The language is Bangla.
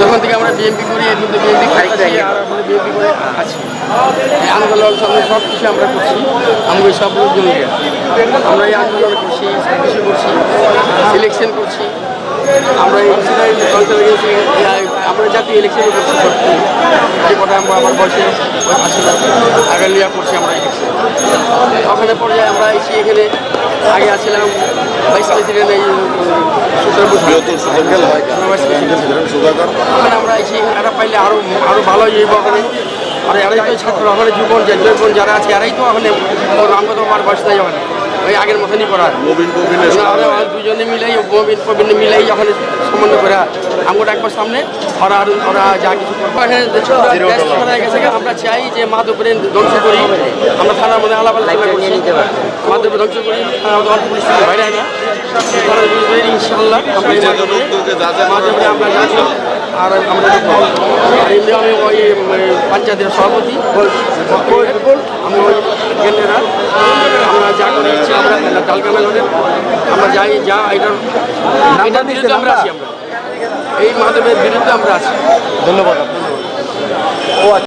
তখন থেকে আমরা বিএনপি করি এর মধ্যে বিএনপি খাইছি আর আমরা বিএনপি করে আছি। আন্দোলন সব সব কিছু আমরা করছি। আমরা সব জমি আমরা এই আন্দোলন করছি সব কিছু করছি ইলেকশন করছি। আমরা আমরা জাতীয় ইলেকশন করছি সব যে কথা আমরা আমার বয়সে আসলে আগে লিয়া করছি আমরা ইলেকশন ওখানে পর্যায়ে আমরা এসে এখানে আগে আসছিলাম ভাইস প্রেসিডেন্ট এই সুতরাং ভাইস প্রেসিডেন্ট সেখানে সুধাকর ওখানে আমরা এসে এখানে এরা পাইলে আরও আরও ভালো হয়ে যাব আর এরাই তো ছাত্র ওখানে জীবন যে জীবন যারা আছে এরাই তো ওখানে আমরা তো আমার বয়স নাই ওখানে ওই আগের মতনই আমরা দুজনে মিলাই প্রবীণ প্রবীণ মিলাই ওখানে সম্বন্ধ করে আমরা একবার সামনে ওরা আর ওরা যা কিছু ছড়ায় গেছে আমরা চাই যে মাধবপুরে ধ্বংস করি। আমরা থানার মধ্যে আলাপ আলোচনা করছি। মাধবপুরে ধ্বংস করি অল্প বাইরে না ইনশাল্লাহ আমরা মাধবপুরে যাচ্ছি আর আমরা আর এমনি আমি ওই উম, পঞ্চায়েতের সভাপতি আমি ওই কেন্দ্রেরা আমরা যা করে ইচ্ছে আমরা ডালকানা মেলাদের আমরা যাই যা এটার এটার বিরুদ্ধে আমরা আছি আমরা। এই মাধ্যমের বিরুদ্ধে আমরা আছি। ধন্যবাদ আপনাকে।